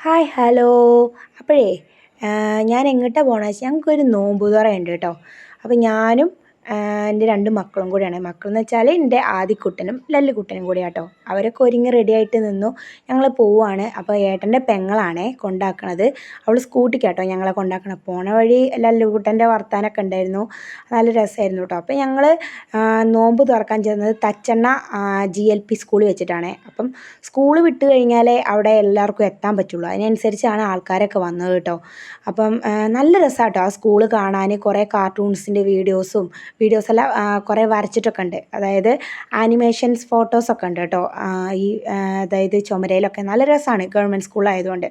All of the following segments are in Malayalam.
ഹായ് ഹലോ അപ്പോഴേ ഞാൻ എങ്ങോട്ടാണ് പോകണമെന്ന് വെച്ചാൽ ഞങ്ങൾക്കൊരു നോമ്പ് തുറയുണ്ട് കേട്ടോ. അപ്പോൾ ഞാനും എന്റെ രണ്ട് മക്കളും കൂടിയാണ്. മക്കളെന്ന് വെച്ചാൽ എന്റെ ആദിക്കുട്ടനും ലല്ലിക്കുട്ടനും കൂടിയാട്ടോ. അവരൊക്കെ ഒരുങ്ങി റെഡി ആയിട്ട് നിന്നു. ഞങ്ങൾ പോവുകയാണ് അപ്പോൾ ഏട്ടന്റെ പെങ്ങളാണേ കൊണ്ടാക്കണത്. അവൾ സ്കൂട്ടിക്കാട്ടോ ഞങ്ങളെ കൊണ്ടാക്കണം പോണ വഴി ലല്ലുക്കുട്ടന്റെ വർത്താനൊക്കെ ഉണ്ടായിരുന്നു. നല്ല രസമായിരുന്നു കേട്ടോ. അപ്പോൾ ഞങ്ങൾ നോമ്പ് തുറക്കാൻ ചെന്നത് തച്ചെണ്ണ ജി എൽ പി സ്കൂളിൽ വെച്ചിട്ടാണ്. അപ്പം സ്കൂൾ വിട്ട് കഴിഞ്ഞാലേ അവിടെ എല്ലാവർക്കും എത്താൻ പറ്റുള്ളൂ. അതിനനുസരിച്ചാണ് ആൾക്കാരൊക്കെ വന്നത് കേട്ടോ. അപ്പം നല്ല രസമാട്ടോ ആ സ്കൂൾ കാണാൻ. കുറേ കാർട്ടൂൺസിന്റെ വീഡിയോസും വീഡിയോസ് എല്ലാം കുറേ വരച്ചിട്ടൊക്കെ ഉണ്ട് അതായത് ആനിമേഷൻസ് ഫോട്ടോസൊക്കെ ഉണ്ട് കേട്ടോ ഈ അതായത് ചുമരയിലൊക്കെ നല്ല രസമാണ് ഗവൺമെന്റ് സ്കൂളായതുകൊണ്ട്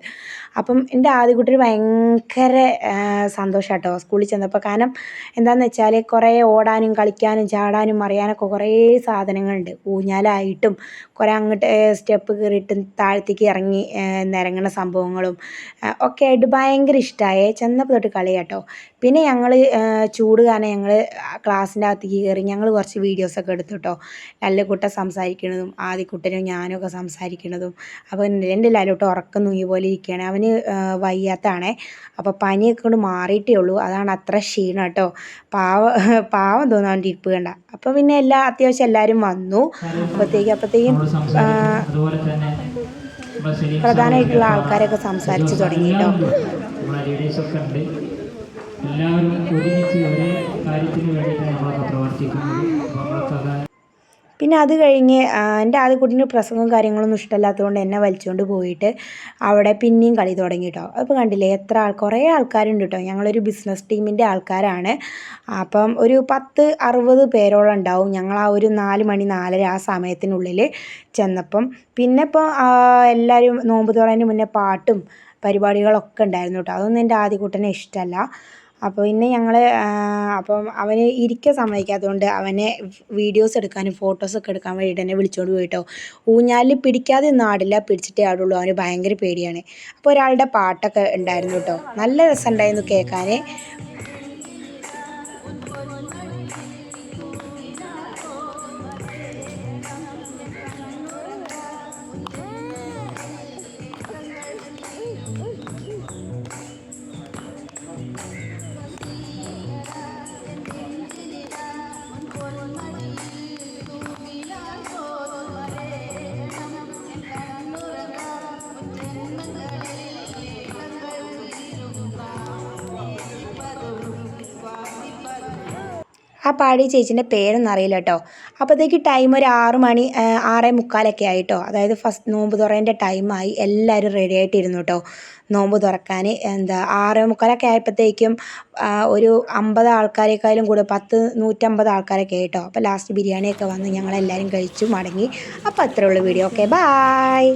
അപ്പം എന്റെ ആദ്യകുട്ടി ഭയങ്കര സന്തോഷം കേട്ടോ സ്കൂളിൽ ചെന്നപ്പോൾ കാരണം എന്താണെന്ന് വെച്ചാൽ കുറേ ഓടാനും കളിക്കാനും ചാടാനും അറിയാനൊക്കെ കുറേ സാധനങ്ങളുണ്ട്. ഊഞ്ഞാലായിട്ടും കുറേ അങ്ങോട്ട് സ്റ്റെപ്പ് കയറിയിട്ട് താഴത്തേക്ക് ഇറങ്ങി നിരങ്ങുന്ന സംഭവങ്ങളും ഒക്കെ ആയിട്ട് ഭയങ്കര ഇഷ്ടമായി ചെന്നപ്പോൾ തൊട്ട് കളി കേട്ടോ പിന്നെ ഞങ്ങൾ ചൂട് കാരണം ഞങ്ങൾ ക്ലാസ്സിന്റെ അകത്തേക്ക് കയറി ഞങ്ങൾ കുറച്ച് വീഡിയോസൊക്കെ എടുത്തു കേട്ടോ നല്ല കുട്ടം സംസാരിക്കുന്നതും ആദ്യക്കുട്ടനും ഞാനും ഒക്കെ സംസാരിക്കുന്നതും അപ്പോൾ എന്റെ ലാലോട്ട് ഉറക്കം തൂങ്ങി പോലെ ഇരിക്കുകയാണ്. അവന് വയ്യാത്തതാണേ. അപ്പോൾ പനിയൊക്കെ കൊണ്ട് മാറിയിട്ടേ ഉള്ളൂ. അതാണ് അത്ര ക്ഷീണം കേട്ടോ. പാവ പാവം തോന്നാൻ വേണ്ടി ഇരിപ്പ് കണ്ട. അപ്പോൾ പിന്നെ എല്ലാ അത്യാവശ്യം എല്ലാവരും വന്നു. അപ്പോഴത്തേക്കും അപ്പോഴത്തേക്കും പ്രധാനമായിട്ടുള്ള ആൾക്കാരൊക്കെ സംസാരിച്ച് തുടങ്ങി കേട്ടോ. എല്ലാവരും ഒരുമിച്ച് ഒരേ കാര്യത്തിന് വേണ്ടിയിട്ടാണ് പ്രവർത്തിക്കുന്നത്. പിന്നെ അത് കഴിഞ്ഞ് എന്റെ ആദ്യക്കുട്ടിന് പ്രസംഗവും കാര്യങ്ങളൊന്നും ഇഷ്ടമല്ലാത്തതുകൊണ്ട് എന്നെ വലിച്ചുകൊണ്ട് പോയിട്ട് അവിടെ പിന്നെയും കളി തുടങ്ങി കേട്ടോ അപ്പോൾ കണ്ടില്ലേ എത്ര ആൾ കുറേ ആൾക്കാരുണ്ട് കേട്ടോ ഞങ്ങളൊരു ബിസിനസ് ടീമിന്റെ ആൾക്കാരാണ്. അപ്പം ഒരു പത്ത് അറുപത് പേരോളം ഉണ്ടാവും. ഞങ്ങൾ ആ ഒരു നാല് മണി നാലര ആ സമയത്തിനുള്ളിൽ ചെന്നപ്പം. പിന്നെ ഇപ്പോൾ എല്ലാവരും നോമ്പ് തുറന്നതിന് മുന്നേ പാട്ടും പരിപാടികളൊക്കെ ഉണ്ടായിരുന്നു കേട്ടോ അതൊന്നും എന്റെ ആദ്യക്കുട്ടനെ ഇഷ്ടമല്ല. അപ്പോൾ പിന്നെ ഞങ്ങൾ അപ്പം അവന് ഇരിക്കാൻ സമ്മതിക്കാത്തതുകൊണ്ട് അവനെ വീഡിയോസ് എടുക്കാനും ഫോട്ടോസൊക്കെ എടുക്കാൻ വേണ്ടിയിട്ട് എന്നെ വിളിച്ചുകൊണ്ട് പോയിട്ടോ. ഊഞ്ഞാലിൽ പിടിക്കാതെ ഒന്നും ആടില്ല പിടിച്ചിട്ടേ ആടുള്ളൂ. അവന് ഭയങ്കര പേടിയാണ്. അപ്പോൾ ഒരാളുടെ പാട്ടൊക്കെ ഉണ്ടായിരുന്നു കേട്ടോ. നല്ല രസമുണ്ടായിരുന്നു കേൾക്കാൻ ആ പാടിയ ചേച്ചീന്റെ പേരൊന്നും അറിയില്ല കേട്ടോ. അപ്പോഴത്തേക്ക് ടൈം ഒരു ആറ് മണി ആറേ മുക്കാലൊക്കെ ആയിട്ടോ. അതായത് ഫസ്റ്റ് നോമ്പ് തുറേന്റെ ടൈമായി എല്ലാവരും റെഡി ആയിട്ടിരുന്നു കേട്ടോ. നോമ്പ് തുറക്കാൻ. എന്താ ആറേ മുക്കാലൊക്കെ ആയപ്പോഴത്തേക്കും ഒരു അമ്പത് ആൾക്കാരെക്കാളും കൂടെ പത്ത് നൂറ്റമ്പത് ആൾക്കാരൊക്കെ ആയിട്ടോ. അപ്പോൾ ലാസ്റ്റ് ബിരിയാണിയൊക്കെ വന്ന് ഞങ്ങളെല്ലാവരും കഴിച്ചു മടങ്ങി. അപ്പോൾ അത്രേ ഉള്ളൂ വീഡിയോ ഓക്കെ ബായ്